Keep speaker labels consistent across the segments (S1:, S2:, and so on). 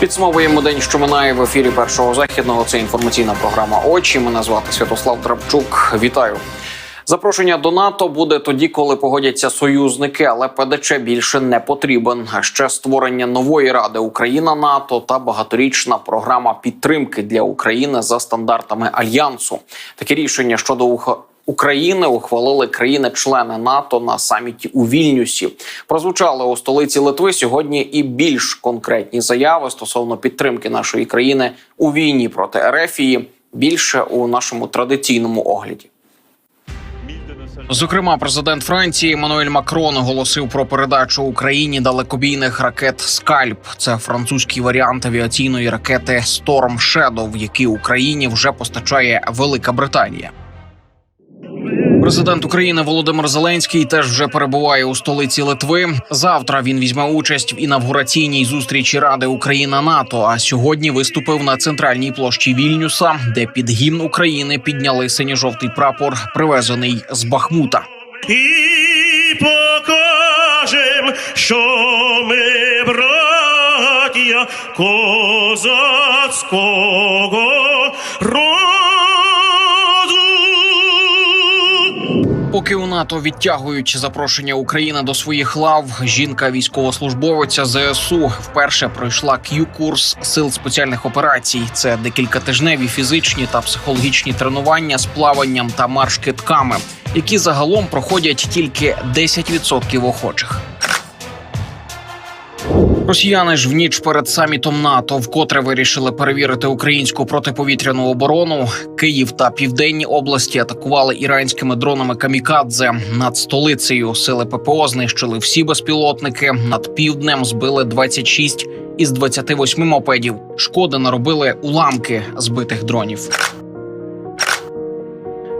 S1: Підсумовуємо день, що минає в ефірі першого західного. Це інформаційна програма Очі. Мене звати Святослав Драбчук. Вітаю. Запрошення до НАТО буде тоді, коли погодяться союзники, але ПДЧ більше не потрібен. Ще створення нової ради Україна НАТО та багаторічна програма підтримки для України за стандартами альянсу. Таке рішення щодо України ухвалили країни-члени НАТО на саміті у Вільнюсі. Прозвучали у столиці Литви сьогодні і більш конкретні заяви стосовно підтримки нашої країни у війні проти Ерефії. Більше у нашому традиційному огляді. Зокрема, президент Франції Еммануель Макрон оголосив про передачу Україні далекобійних ракет Скальп. Це французький варіант авіаційної ракети Storm Shadow, які Україні вже постачає Велика Британія. Президент України Володимир Зеленський теж вже перебуває у столиці Литви. Завтра він візьме участь в інавгураційній зустрічі Ради Україна НАТО. А сьогодні виступив на центральній площі Вільнюса, де під гімн України підняли синьо-жовтий прапор, привезений з Бахмута.
S2: і покажем, що ми братія козацького роду.
S1: Поки у НАТО відтягують запрошення України до своїх лав, жінка військовослужбовиця ЗСУ вперше пройшла Q-курс сил спеціальних операцій. Це декількатижневі фізичні та психологічні тренування з плаванням та марш-китками, які загалом проходять тільки 10% охочих. Росіяни ж в ніч перед самітом НАТО вкотре вирішили перевірити українську протиповітряну оборону. Київ та південні області атакували іранськими дронами камікадзе над столицею. Сили ППО знищили всі безпілотники. Над півднем збили 26 із 28 мопедів. Шкоди наробили уламки збитих дронів.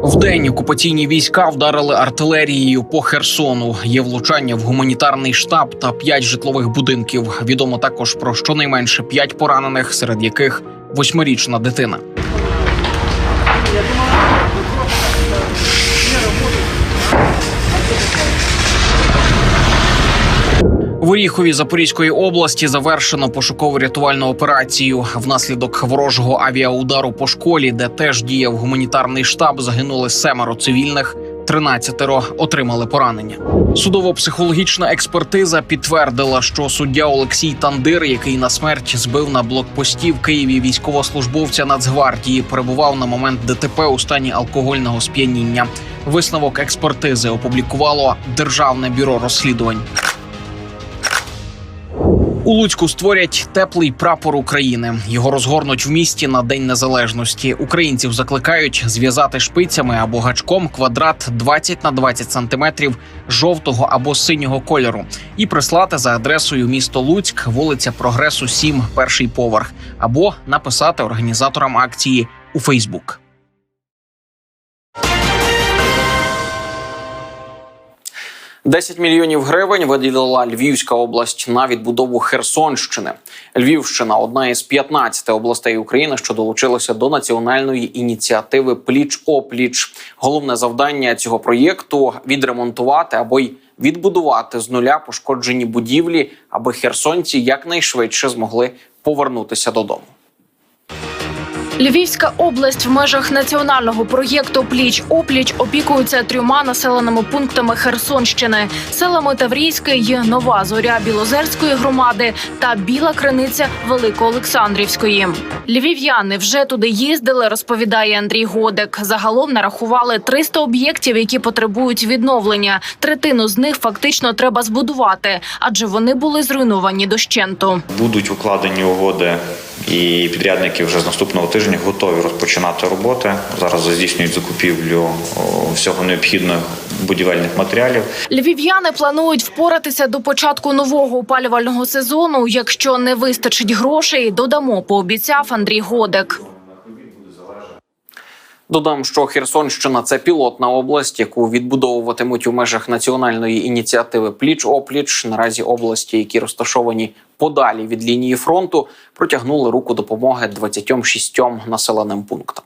S1: Вдень окупаційні війська вдарили артилерією по Херсону. Є влучання в гуманітарний штаб та п'ять житлових будинків. Відомо також про щонайменше п'ять поранених, серед яких восьмирічна дитина. Оріхові Запорізької області завершено пошуково-рятувальну операцію. Внаслідок ворожого авіаудару по школі, де теж діяв гуманітарний штаб, загинули семеро цивільних. 13 отримали поранення. Судово-психологічна експертиза підтвердила, що суддя Олексій Тандир, який на смерть збив на блокпості в Києві військовослужбовця Нацгвардії, перебував на момент ДТП у стані алкогольного сп'яніння. Висновок експертизи опублікувало Державне бюро розслідувань. У Луцьку створять теплий прапор України. Його розгорнуть в місті на День Незалежності. Українців закликають зв'язати шпицями або гачком квадрат 20 на 20 сантиметрів жовтого або синього кольору і прислати за адресою місто Луцьк, вулиця Прогресу 7, перший поверх, або написати організаторам акції у Фейсбук. Десять мільйонів гривень виділила Львівська область на відбудову Херсонщини. Львівщина одна із 15 областей України, що долучилася до національної ініціативи Пліч опліч. Головне завдання цього проєкту відремонтувати або й відбудувати з нуля пошкоджені будівлі, аби херсонці якнайшвидше змогли повернутися додому.
S3: Львівська область в межах національного проєкту Пліч опліч опікується трьома населеними пунктами Херсонщини: селами Таврійське й Нова Зоря Білозерської громади та Біла Криниця Великоолександрівської. Львів'яни вже туди їздили, розповідає Андрій Годек. Загалом нарахували 300 об'єктів, які потребують відновлення. Третину з них фактично треба збудувати, адже вони були зруйновані дощенту.
S4: Будуть укладені угоди, і підрядники вже з наступного тижня готові розпочинати роботи. Зараз здійснюють закупівлю всього необхідного будівельних матеріалів.
S3: Львів'яни планують впоратися до початку нового опалювального сезону. Якщо не вистачить грошей, додамо, пообіцяв Андрій Годек.
S1: Додам, що Херсонщина це пілотна область, яку відбудовуватимуть у межах національної ініціативи Пліч опліч. Наразі області, які розташовані подалі від лінії фронту, протягнули руку допомоги 26 населеним пунктам.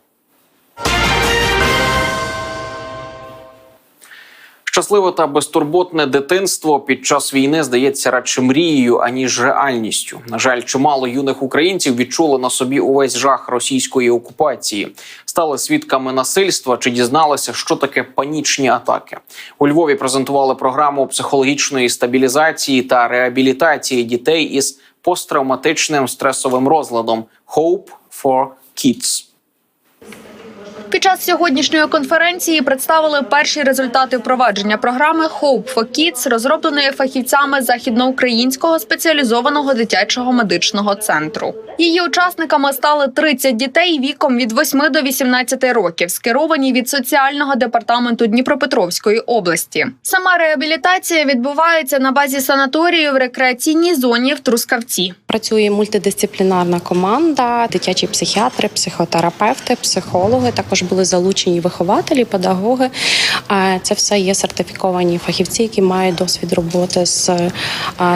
S1: Щасливе та безтурботне дитинство під час війни здається радше мрією аніж реальністю. На жаль, чимало юних українців відчули на собі увесь жах російської окупації, стали свідками насильства чи дізналися, що таке панічні атаки. У Львові презентували програму психологічної стабілізації та реабілітації дітей із посттравматичним стресовим розладом Hope for Kids.
S5: Під час сьогоднішньої конференції представили перші результати впровадження програми Hope for Kids, розробленої фахівцями західноукраїнського спеціалізованого дитячого медичного центру. Її учасниками стали 30 дітей віком від 8 до 18 років, скеровані від соціального департаменту Дніпропетровської області. Сама реабілітація відбувається на базі санаторію в рекреаційній зоні в Трускавці.
S6: Працює мультидисциплінарна команда, дитячі психіатри, психотерапевти, психологи. Також були залучені вихователі, педагоги. Це все є сертифіковані фахівці, які мають досвід роботи з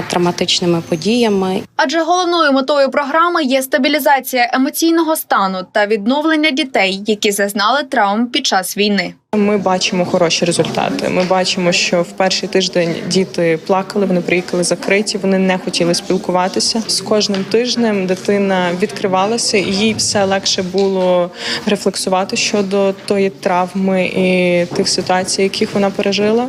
S6: травматичними подіями.
S5: Адже головною метою програми є стабілізація емоційного стану та відновлення дітей, які зазнали травм під час війни.
S7: Ми бачимо хороші результати. Ми бачимо, що в перший тиждень діти плакали, вони приїхали закриті, вони не хотіли спілкуватися. З кожним тижнем дитина відкривалася, і їй все легше було рефлексувати щодо тої травми і тих ситуацій, яких вона пережила.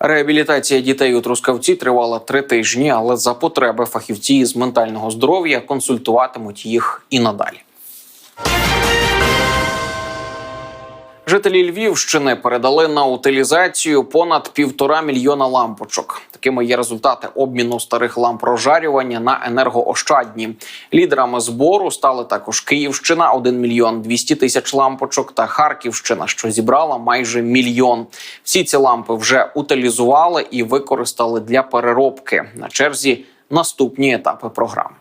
S1: Реабілітація дітей у Трускавці тривала три тижні, але за потреби фахівці з ментального здоров'я консультуватимуть їх і надалі. Жителі Львівщини передали на утилізацію понад півтора мільйона лампочок. Такими є результати обміну старих ламп розжарювання на енергоощадні. Лідерами збору стали також Київщина 1 мільйон 200 тисяч лампочок та Харківщина, що зібрала майже мільйон. Всі ці лампи вже утилізували і використали для переробки. На черзі наступні етапи програми.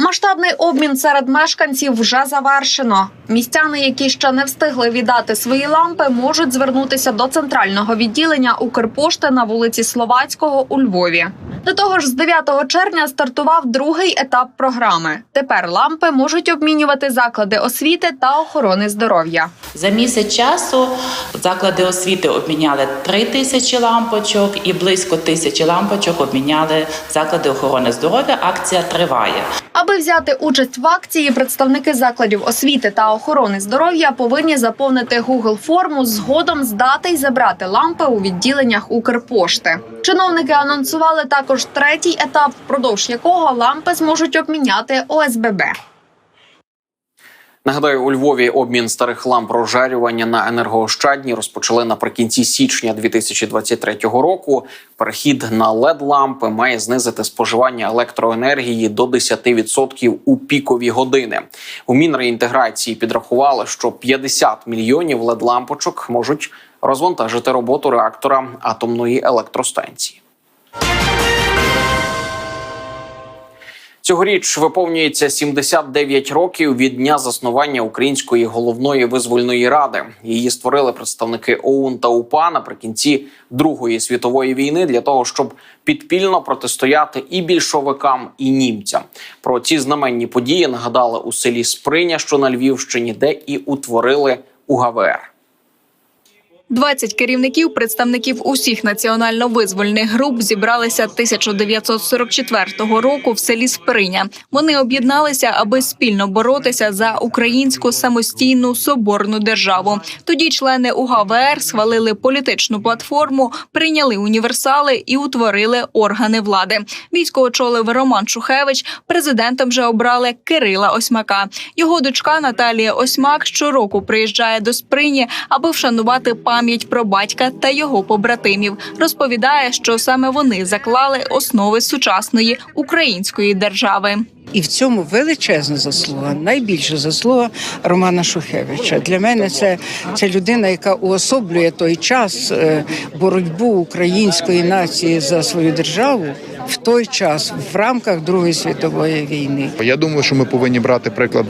S5: Масштабний обмін серед мешканців вже завершено. Містяни, які ще не встигли віддати свої лампи, можуть звернутися до центрального відділення Укрпошти на вулиці Словацького у Львові. До того ж, з 9 червня стартував другий етап програми. Тепер лампи можуть обмінювати заклади освіти та охорони здоров'я.
S8: За місяць часу заклади освіти обміняли 3 тисячі лампочок і близько тисячі лампочок обміняли заклади охорони здоров'я. Акція триває.
S5: Аби взяти участь в акції, представники закладів освіти та охорони здоров'я повинні заповнити Google форму згодом здати й забрати лампи у відділеннях Укрпошти. Чиновники анонсували також третій етап, впродовж якого лампи зможуть обміняти ОСББ.
S1: Нагадаю, у Львові обмін старих ламп розжарювання на енергоощадні розпочали наприкінці січня 2023 року. Перехід на led лампи має знизити споживання електроенергії до 10% у пікові години. У Мінреінтеграції підрахували, що 50 мільйонів led лампочок можуть розвантажити роботу реактора атомної електростанції. Цьогоріч виповнюється 79 років від дня заснування Української головної визвольної ради. Її створили представники ОУН та УПА наприкінці Другої світової війни для того, щоб підпільно протистояти і більшовикам, і німцям. Про ці знаменні події нагадали у селі Сприня, що на Львівщині, де і утворили УГВР.
S5: 20 керівників представників усіх національно-визвольних груп зібралися 1944 року в селі Сприня. Вони об'єдналися, аби спільно боротися за українську самостійну соборну державу. Тоді члени УГВР схвалили політичну платформу, прийняли універсали і утворили органи влади. Військо очолив Роман Шухевич. Президентом же обрали Кирила Осьмака. Його дочка Наталія Осьмак щороку приїжджає до Сприні, аби вшанувати пам'ять про батька та його побратимів. Розповідає, що саме вони заклали основи сучасної української держави.
S9: І в цьому величезна заслуга, найбільша заслуга Романа Шухевича. Для мене це, це людина, яка уособлює той час е, боротьбу української нації за свою державу в той час в рамках Другої світової війни.
S10: Я думаю, що ми повинні брати приклад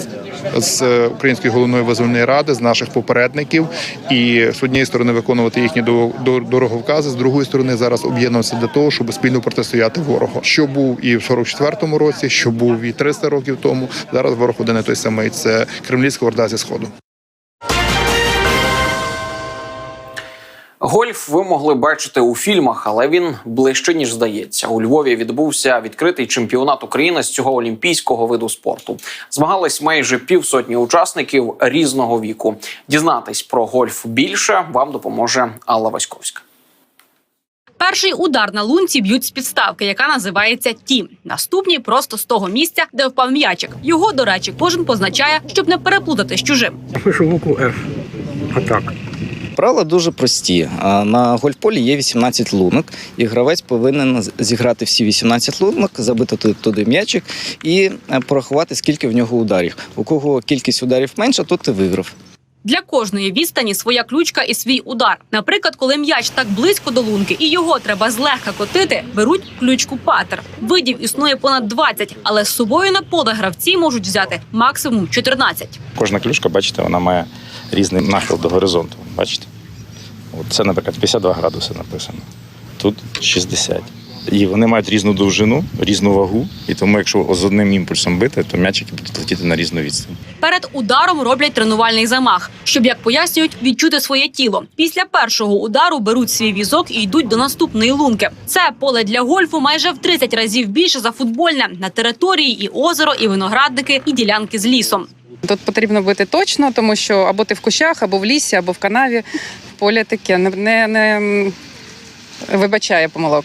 S10: з Української головної визвольної ради, з наших попередників, і з однієї сторони виконувати їхні до- до- дороговкази, з другої сторони зараз об'єднуватися для того, щоб спільно протистояти ворогу. Що був і в 44-му році, що був і 300 років тому. Зараз ворог один і той самий. Це кремлівська орда зі сходу.
S1: Гольф ви могли бачити у фільмах, але він ближче ніж здається. У Львові відбувся відкритий чемпіонат України з цього олімпійського виду спорту. Змагались майже півсотні учасників різного віку. Дізнатись про гольф більше вам допоможе Алла Васьковська.
S11: Перший удар на лунці б'ють з підставки, яка називається ті. Наступні просто з того місця, де впав м'ячик. Його, до речі, кожен позначає, щоб не переплутати з чужим.
S12: Пишу букву F. Атак.
S13: Правила дуже прості. На гольфполі є 18 лунок, і гравець повинен зіграти всі 18 лунок, забити туди, туди м'ячик і е, порахувати, скільки в нього ударів. У кого кількість ударів менша, тот і виграв.
S11: Для кожної відстані своя ключка і свій удар. Наприклад, коли м'яч так близько до лунки і його треба злегка котити, беруть ключку патер. Видів існує понад 20, але з собою на поле гравці можуть взяти максимум 14.
S14: Кожна клюшка, бачите, вона має різний нахил до горизонту. Бачите? От це, наприклад, 52 градуси написано. Тут 60. І вони мають різну довжину, різну вагу. І тому, якщо з одним імпульсом бити, то м'ячики будуть летіти на різну відстань.
S11: Перед ударом роблять тренувальний замах, щоб, як пояснюють, відчути своє тіло. Після першого удару беруть свій візок і йдуть до наступної лунки. Це поле для гольфу майже в 30 разів більше за футбольне. На території і озеро, і виноградники, і ділянки з лісом.
S15: Тут потрібно бити точно, тому що або ти в кущах, або в лісі, або в канаві. Поле таке не, не, не вибачає помилок.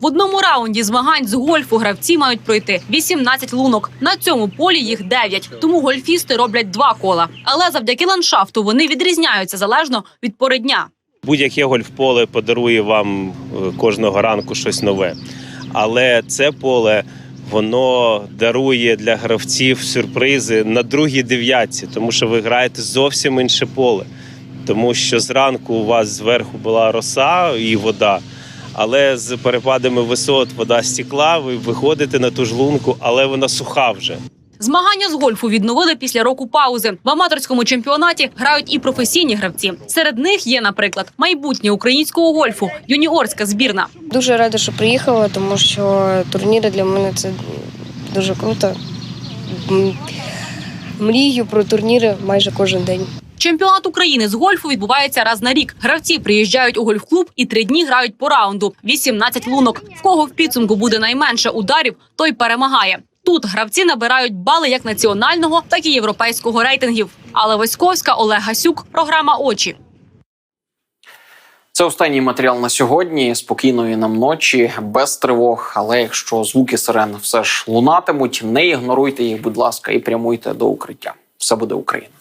S11: В одному раунді змагань з гольфу гравці мають пройти 18 лунок. На цьому полі їх 9, тому гольфісти роблять два кола. Але завдяки ландшафту вони відрізняються залежно від пори дня.
S2: Будь-яке гольф-поле подарує вам е, кожного ранку щось нове. Але це поле воно дарує для гравців сюрпризи на другій дев'ятці, тому що ви граєте зовсім інше поле. Тому що зранку у вас зверху була роса і вода, але з перепадами висот вода стікла, ви виходите на ту ж лунку, але вона суха вже.
S11: Змагання з гольфу відновили після року паузи. В аматорському чемпіонаті грають і професійні гравці. Серед них є, наприклад, майбутнє українського гольфу, юніорська збірна.
S16: Дуже рада, що приїхала, тому що турніри для мене це дуже круто. Мрію про турніри майже кожен день.
S11: Чемпіонат України з гольфу відбувається раз на рік. Гравці приїжджають у гольф-клуб і три дні грають по раунду. 18 лунок. В кого в підсумку буде найменше ударів, той перемагає. Тут гравці набирають бали як національного, так і європейського рейтингів. Але Васьковська, Олег Гасюк, програма Очі.
S1: Це останній матеріал на сьогодні. Спокійної нам ночі, без тривог. Але якщо звуки сирен все ж лунатимуть, не ігноруйте їх, будь ласка, і прямуйте до укриття. Все буде Україна.